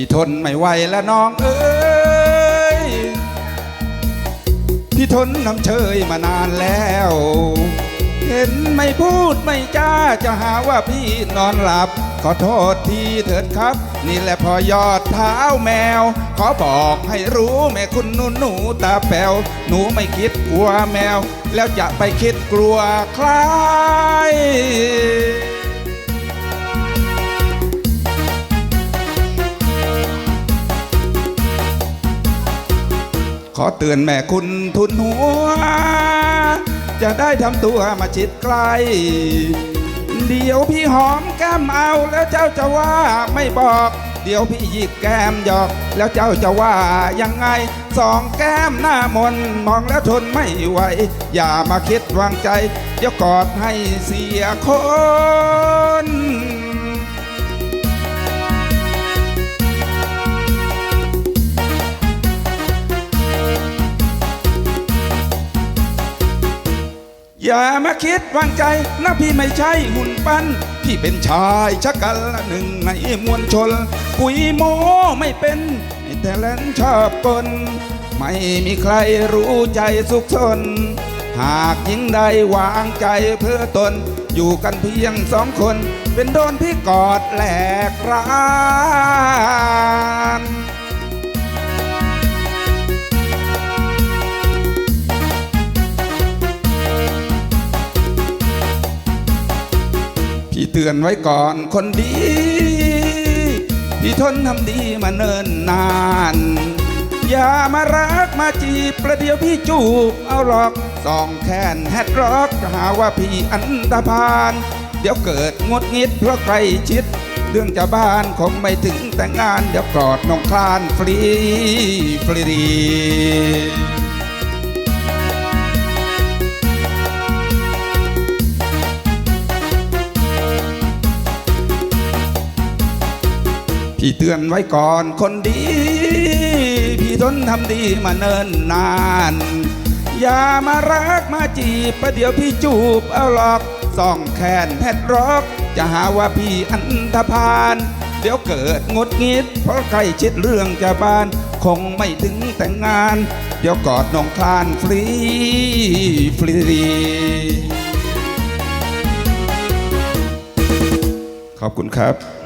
ี่ทนไม่ไหวแล้วน้องเอ้ยพี่ทนน้ำเชยมานานแล้ว เห็นไม่พูดไม่จ้าจะหาว่าพี่นอนหลับ ขอโทษทีเถิดครับ นี่แหละพอยอดเท้าแมว ขอบอกให้รู้แม่คุณหนูหนูตาแป๋วหนูไม่คิดกลัวแมว แล้วจะไปคิดกลัวใคร อเตือนแม่คุณทุนหัว จะได้ทำตัวมาชิดใกล เดี๋ยวพี่หอมแก้มเอาแล้วเจ้าจะว่าไม่บอก เดี๋ยวพี่หยิกแก้มหยอก แล้วเจ้าจะว่ายังไง สองแก้มหน้ามนมองแล้วทนไม่ไหว อย่ามาคิดวางใจ เดี๋ยวกอดให้เสียคน อย่ามาคิดวางใจนะพี่ไม่ใช่หุ่นปั้น พี่เป็นชายชักกันละหนึ่งในมวลชนปุยโมไม่เป็นแต่เลนชอบกลไม่มีใครรู้ใจสุขสนหากหญิงใดวางใจเพื่อตน อยู่กันเพียงสองคน เป็นโดนพี่กอดแหลกรา พี่เตือนไว้ก่อนคนดี พี่ทนทำดีมาเนิ่นนาน อย่ามารักมาจีบประเดี๋ยวพี่จูบเอาหรอกสองแขนแฮดร็อกหาว่าพี่อันตพาน เดี๋ยวเกิดงดงิดเพราะใครชิด เรื่องจะบ้านคงไม่ถึงแต่งงาน เดี๋ยวกอดน้องคลานฟรีฟรี พี่เตือนไว้ก่อนคนดี พี่ทนทำดีมาเนิ่นนาน อย่ามารักมาจีบประเดี๋ยวพี่จูบเอาหลอกส่องแขนแพทร็อก จะหาว่าพี่อันธพาลเดี๋ยวเกิดงดงิด เพราะใครชิดเรื่องจะบาน คงไม่ถึงแต่งงาน เดี๋ยวกอดน้องคลานฟรี ฟรี ขอบคุณครับ